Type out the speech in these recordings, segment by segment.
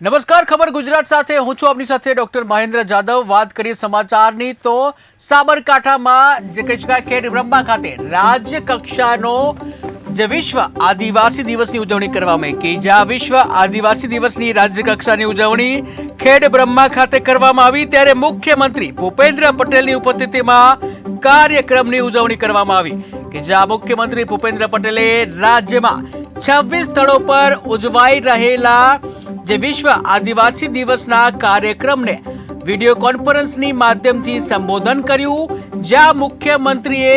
નમસ્કાર, ખબર ગુજરાત સાથે. હું છું આપની સાથે ડોક્ટર મહેન્દ્ર જાદવ વાત કરીએ સમાચારની તો સાબરકાંઠામાં જે કહી શકાય કે રંબા ખાતે રાજ્ય કક્ષાનો જે વિશ્વ આદિવાસી દિવસની ઉજવણી કરવામાં આવી કે જ્યાં વિશ્વ આદિવાસી દિવસની રાજ્ય કક્ષાની ઉજવણી ખેડ બ્રહ્મા ખાતે કરવામાં આવી. ત્યારે મુખ્યમંત્રી ભૂપેન્દ્ર પટેલની ઉપસ્થિતિમાં કાર્યક્રમની ઉજવણી કરવામાં આવી. કે જ્યાં મુખ્યમંત્રી ભૂપેન્દ્ર પટેલે રાજ્યમાં છવ્વીસ સ્થળો પર ઉજવાઈ રહેલા જે વિશ્વ આદિવાસી દિવસના કાર્યક્રમને વીડિયો કોન્ફરન્સની માધ્યમથી સંબોધન કર્યું. જ્યાં મુખ્યમંત્રીએ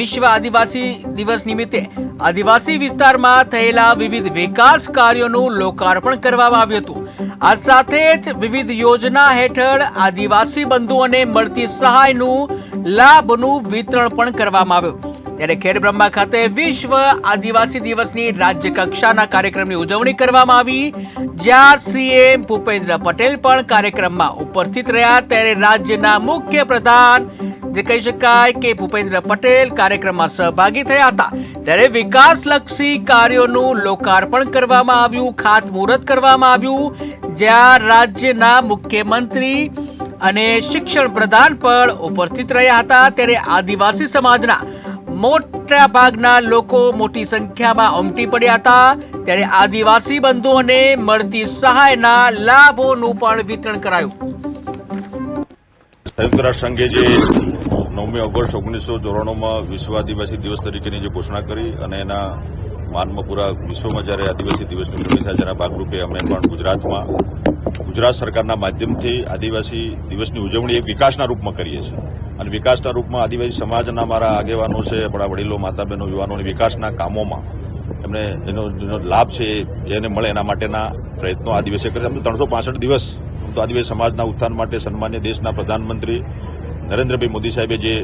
વિશ્વ આદિવાસી દિવસ નિમિત્તે આદિવાસી વિસ્તારમાં થયેલા વિવિધ વિકાસ કાર્યોનું લોકાર્પણ કરવામાં આવ્યું હતું. આ સાથે જ વિવિધ યોજના હેઠળ આદિવાસી બંધુઓને મળતી સહાયનું લાભનું વિતરણ પણ કરવામાં આવ્યું. ત્યારે ખેડ બ્રહ્મા ખાતે વિશ્વ આદિવાસી દિવસની રાજ્ય કક્ષાના કાર્યક્રમની ઉજવણી કરવામાં આવી. જ્યાં સીએમ ભૂપેન્દ્ર પટેલ પણ કાર્યક્રમમાં ઉપસ્થિત રહ્યા. ત્યારે રાજ્યના મુખ્ય પ્રધાન, જે કહી શકાય કે ભૂપેન્દ્ર પટેલ કાર્યક્રમમાં સહભાગી થયા હતા. ત્યારે વિકાસલક્ષી કાર્યોનું લોકાર્પણ કરવામાં આવ્યું, ખાતમુહૂર્ત કરવામાં આવ્યું. જ્યાં રાજ્યના મુખ્યમંત્રી અને શિક્ષણ પ્રધાન પણ ઉપસ્થિત રહ્યા હતા. ત્યારે આદિવાસી સમાજના મોટા ભાગના લોકો મોટી સંખ્યામાં ઉમટી પડ્યા હતા. ત્યારે આદિવાસી બંધુઓને મળતી સહાયના લાભોનું પણ વિતરણ કરાયું. સંયુક્ત રાષ્ટ્ર સંઘે જે નવમી ઓગસ્ટ ઓગણીસો ચોરાણુંમાં વિશ્વ આદિવાસી દિવસ તરીકેની જે ઘોષણા કરી અને એના માનમાં પૂરા વિશ્વમાં જ્યારે આદિવાસી દિવસની ઉજવણી થાય તેના ભાગરૂપે અમે પણ ગુજરાતમાં ગુજરાત સરકારના માધ્યમથી આદિવાસી દિવસની ઉજવણી એક વિકાસના રૂપમાં કરીએ છીએ. અને વિકાસના રૂપમાં આદિવાસી સમાજના મારા આગેવાનો છે, આપણા વડીલો માતા બહેનો યુવાનોની વિકાસના કામોમાં એમને એનો જેનો લાભ છે એને મળે એના માટેના પ્રયત્નો આદિવાસી કરે અમે ત્રણસો પાસઠ દિવસ તો આદિવાસી સમાજના ઉત્થાન માટે સન્માન્ય દેશના પ્રધાનમંત્રી નરેન્દ્રભાઈ મોદી સાહેબે જે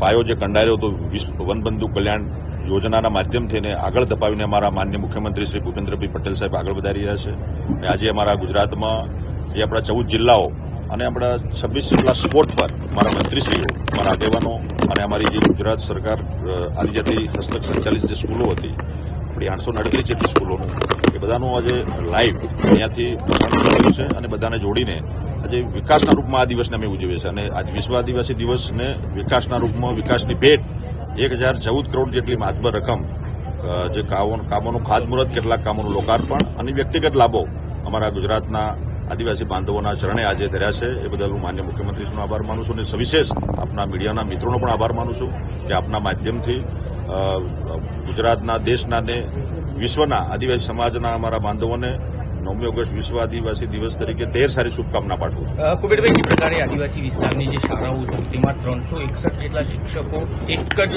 પાયો જે કંડાર્યો હતો વનબંધુ કલ્યાણ યોજનાના માધ્યમથી એને આગળ ધપાવીને અમારા માન્ય મુખ્યમંત્રી શ્રી ભૂપેન્દ્રભાઈ પટેલ સાહેબ આગળ વધારી રહ્યા છે. અને આજે અમારા ગુજરાતમાં જે આપણા ચૌદ જિલ્લાઓ અને આપણા છવ્વીસ જેટલા સ્પોર્ટ પર મારા મંત્રીશ્રીઓ, મારા આગેવાનો અને અમારી જે ગુજરાત સરકાર આદિજાતિ હસ્તક સંચાલિત જે સ્કૂલો હતી, આપણી આઠસો અડત્રીસ જેટલી સ્કૂલોનું, એ બધાનું આજે લાઈવ અહીંયાથી પ્રસારણ છે અને બધાને જોડીને આજે વિકાસના રૂપમાં આ દિવસને અમે ઉજવીએ છીએ. અને આજ વિશ્વ આદિવાસી દિવસને વિકાસના રૂપમાં વિકાસની ભેટ એક હજાર ચૌદ કરોડ જેટલી માતબર રકમ જે કામો- કામોનું ખાતમુહૂર્ત, કેટલાક કામોનું લોકાર્પણ અને વ્યક્તિગત લાભો અમારા ગુજરાતના આદિવાસી બાંધવોના ચરણે આજે ધર્યા છે. એ બદલ હું માન્ય મુખ્યમંત્રીશ્રીનો આભાર માનું છું અને સવિશેષ આપના મીડિયાના મિત્રોનો પણ આભાર માનું છું કે આપના માધ્યમથી ગુજરાતના દેશના ને વિશ્વના આદિવાસી સમાજના અમારા બાંધવોને નવમી ઓગસ્ટ વિશ્વ આદિવાસી દિવસ તરીકે ઢેર સારી શુભકામના પાઠવું છું. કુબેરભાઈ પ્રકારે આદિવાસી વિસ્તારની જે શાળાઓ છે, તેમાં ત્રણસો એકસઠ જેટલા શિક્ષકો એક જ